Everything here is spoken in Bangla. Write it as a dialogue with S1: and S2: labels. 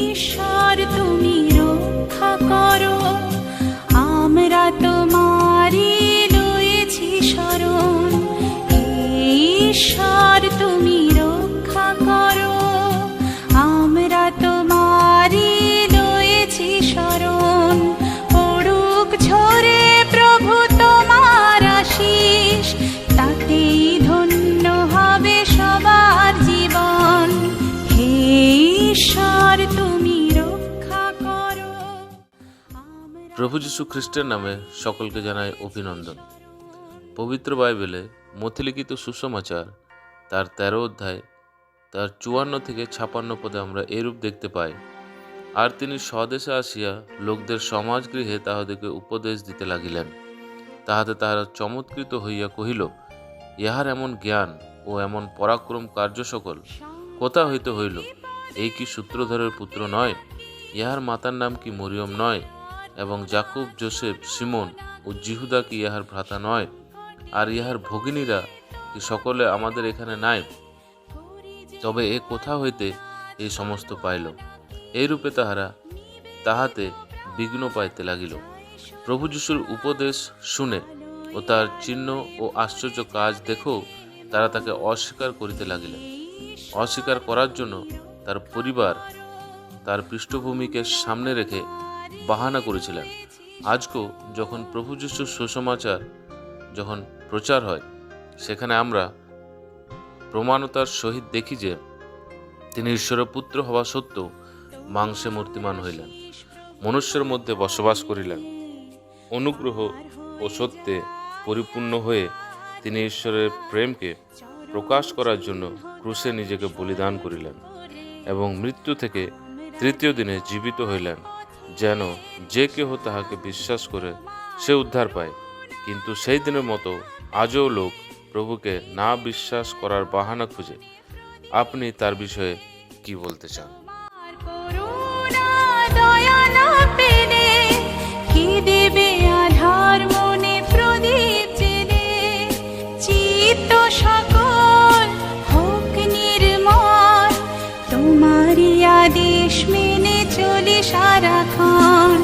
S1: ঈশ্বর তুমি রক্ষা করো। আমরা তোমারি রয়েছি শরণ। ঈশ্বর তুমি প্রভু
S2: যীশু খ্রিস্টের নামে সকলকে জানাই অভিনন্দন। পবিত্র বাইবেলে মথিলিখিত সুসমাচার, তার তেরো অধ্যায়, তার চুয়ান্ন থেকে ছাপান্ন পদে আমরা এরূপ দেখতে পাই, আর তিনি স্বদেশে আসিয়া লোকদের সমাজগৃহে তাহাদেরকে উপদেশ দিতে লাগিলেন। তাহাতে তাহারা চমৎকৃত হইয়া কহিল, ইহার এমন জ্ঞান ও এমন পরাক্রম কার্য সকল কোথা হইতে হইল? এই কি সূত্রধরের পুত্র নয়? ইহার মাতার নাম কি মরিয়ম নয়? এবং জাকুব জোসেফ, সিমন ও জিহুদা কি ইহার ভ্রাতা নয়? আর ইহার ভগিনীরা কি সকলে আমাদের এখানে নাই? তবে এ কোথা হইতে এই সমস্ত পাইল? এইরূপে তাহারা তাহাতে বিঘ্ন পাইতে লাগিল। প্রভু যিশুর উপদেশ শুনে ও তার চিহ্ন ও আশ্চর্য কাজ দেখেও তারা তাকে অস্বীকার করিতে লাগিলেন। অস্বীকার করার জন্য তার পরিবার তার পৃষ্ঠভূমিকে সামনে রেখে বাহানা করেছিলেন। আজকেও যখন প্রভু যিশুর সুসমাচার যখন প্রচার হয়, সেখানে আমরা প্রমাণতার সহিত দেখি যে তিনি ঈশ্বরের পুত্র হওয়া সত্ত্বেও মাংসে মূর্তিমান হইলেন, মনুষ্যের মধ্যে বসবাস করিলেন। অনুগ্রহ ও সত্যে পরিপূর্ণ হয়ে তিনি ঈশ্বরের প্রেমকে প্রকাশ করার জন্য ক্রুশে নিজেকে বলিদান করিলেন এবং মৃত্যু থেকে তৃতীয় দিনে জীবিত হইলেন। যেন যে কেহ তাহাকে বিশ্বাস করে, সে উদ্ধার পায়। কিন্তু সেই দিনের মতো আজও লোক প্রভুকে না বিশ্বাস করার বাহানা খুঁজে। আপনি তার বিষয়ে কি বলতে চান?
S1: সকল চলি সারাক্ষণ।